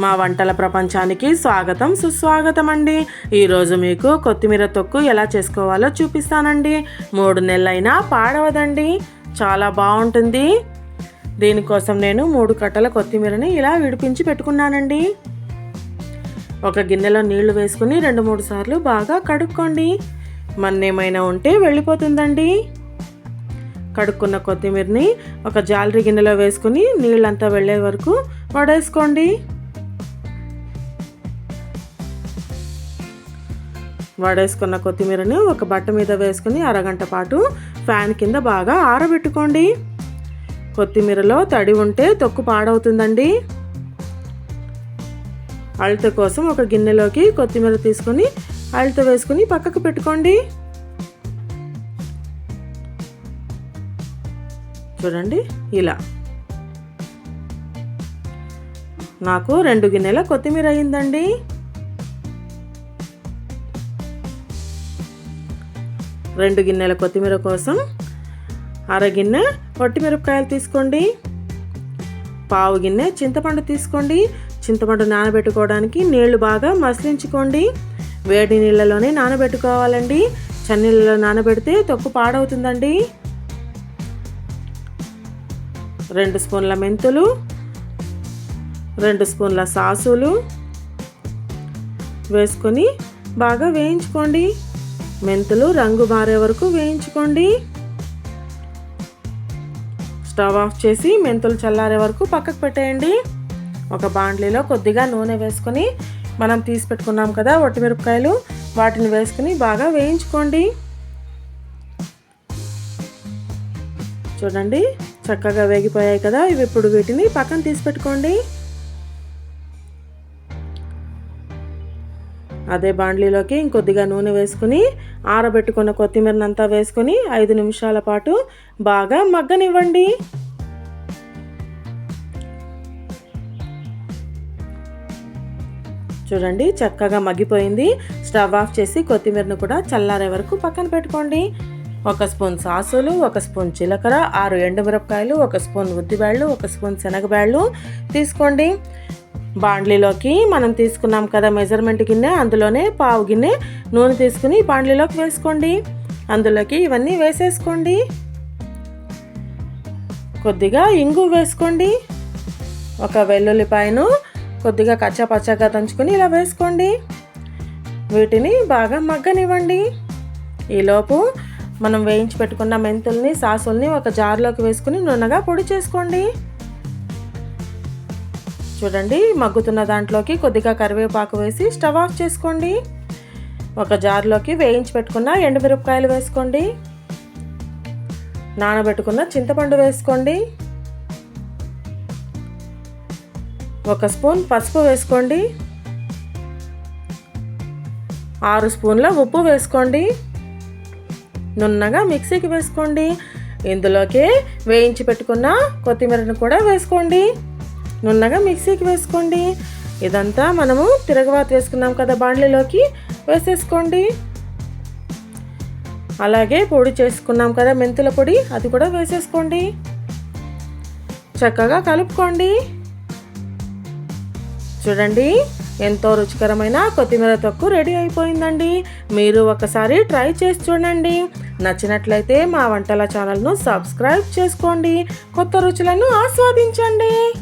మా వంటల ప్రపంచానికి స్వాగతం సుస్వాగతం అండి ఈరోజు మీకు కొత్తిమీర తొక్కు ఎలా చేసుకోవాలో చూపిస్తానండి. మూడు నెలలైనా పాడవదండి. చాలా బాగుంటుంది. దీనికోసం నేను మూడు కట్టల కొత్తిమీరని ఇలా విడిపించి పెట్టుకున్నానండి. ఒక గిన్నెలో నీళ్ళు వేసుకుని రెండు మూడు సార్లు బాగా కడుక్కోండి. మన్నేమైనా ఉంటే వెళ్ళిపోతుందండి. కడుక్కున్న కొత్తిమీరని ఒక జాలరీ గిన్నెలో వేసుకుని నీళ్ళంతా వెళ్ళే వరకు వడేసుకోండి. వడేసుకున్న కొత్తిమీరని ఒక బట్ట మీద వేసుకుని అరగంట పాటు ఫ్యాన్ కింద బాగా ఆరబెట్టుకోండి. కొత్తిమీరలో తడి ఉంటే తొక్కు పాడవుతుందండి. అలత కోసం ఒక గిన్నెలోకి కొత్తిమీర తీసుకొని అలత వేసుకుని పక్కకు పెట్టుకోండి. చూడండి ఇలా. నాకు రెండు గిన్నెల కొత్తిమీర అయిందండి. రెండు గిన్నెల కొత్తిమీర కోసం అర గిన్నె మిరపకాయలు తీసుకోండి. పావు గిన్నె చింతపండు తీసుకోండి. చింతపండు నానబెట్టుకోవడానికి నీళ్ళు బాగా మసిలించుకోండి. వేడి నీళ్ళలోనే నానబెట్టుకోవాలండి. చన్నీళ్ళలో నానబెడితే తొక్కు పాడవుతుందండి. రెండు స్పూన్ల మెంతులు రెండు స్పూన్ల సాసులు వేసుకొని బాగా వేయించుకోండి. మెంతులు రంగు మారే వరకు వేయించుకోండి. స్టవ్ ఆఫ్ చేసి మెంతులు చల్లారే వరకు పక్కకు పెట్టేయండి. ఒక బాండ్లీలో కొద్దిగా నూనె వేసుకొని మనం తీసి పెట్టుకున్నాం కదా ఒట్టిమిరపకాయలు వాటిని వేసుకుని బాగా వేయించుకోండి. చూడండి చక్కగా వేగిపోయాయి కదా. ఇవి ఇప్పుడు వీటిని పక్కన తీసి పెట్టుకోండి. అదే బాండ్లీలోకి ఇంకొద్దిగా నూనె వేసుకుని ఆరబెట్టుకున్న కొత్తిమీరనంతా వేసుకుని ఐదు నిమిషాల పాటు బాగా మగ్గనివ్వండి. చూడండి చక్కగా మగ్గిపోయింది. స్టవ్ ఆఫ్ చేసి కొత్తిమీరను కూడా చల్లారే వరకు పక్కన పెట్టుకోండి. ఒక స్పూన్ సాసులు ఒక స్పూన్ జీలకర్ర ఆరు ఎండుమిరపకాయలు ఒక స్పూన్ ఉద్దిబేళ్ళు ఒక స్పూన్ శనగబేళ్ళు తీసుకోండి. బాండ్లీలోకి మనం తీసుకున్నాం కదా మెజర్మెంట్ గిన్నె అందులోనే పావు గిన్నె నూనె తీసుకుని బాండ్లీలోకి వేసుకోండి. అందులోకి ఇవన్నీ వేసేసుకోండి. కొద్దిగా ఇంగు వేసుకోండి. ఒక వెల్లుల్లిపాయను కొద్దిగా కచ్చా పచ్చగా దంచుకొని ఇలా వేసుకోండి. వీటిని బాగా మగ్గనివ్వండి. ఈలోపు మనం వేయించి పెట్టుకున్న మెంతుల్ని సాసుల్ని ఒక జార్లోకి వేసుకుని నూనెగా పొడి చేసుకోండి. చూడండి మగ్గుతున్న దాంట్లోకి కొద్దిగా కరివేపాకు వేసి స్టవ్ ఆఫ్ చేసుకోండి. ఒక జార్లోకి వేయించి పెట్టుకున్న ఎండుమిరపకాయలు వేసుకోండి. నానబెట్టుకున్న చింతపండు వేసుకోండి. ఒక స్పూన్ పసుపు వేసుకోండి. ఆరు స్పూన్ల ఉప్పు వేసుకోండి. నున్నగా మిక్సీకి వేసుకోండి. ఇందులోకి వేయించి పెట్టుకున్న కొత్తిమీరను కూడా వేసుకోండి. నున్నగా మిక్సీకి వేసుకోండి. ఇదంతా మనము తిరగవాత వేసుకున్నాం కదా బాండ్లీలోకి. వేసేసుకోండి. అలాగే పొడి చేసుకున్నాం కదా మెంతుల పొడి అది కూడా వేసేసుకోండి. చక్కగా కలుపుకోండి. చూడండి ఎంతో రుచికరమైన కొత్తిమీర తొక్కు రెడీ అయిపోయిందండి. మీరు ఒకసారి ట్రై చేసి చూడండి. నచ్చినట్లయితే మా వంటల ఛానల్ను సబ్స్క్రైబ్ చేసుకోండి. కొత్త రుచులను ఆస్వాదించండి.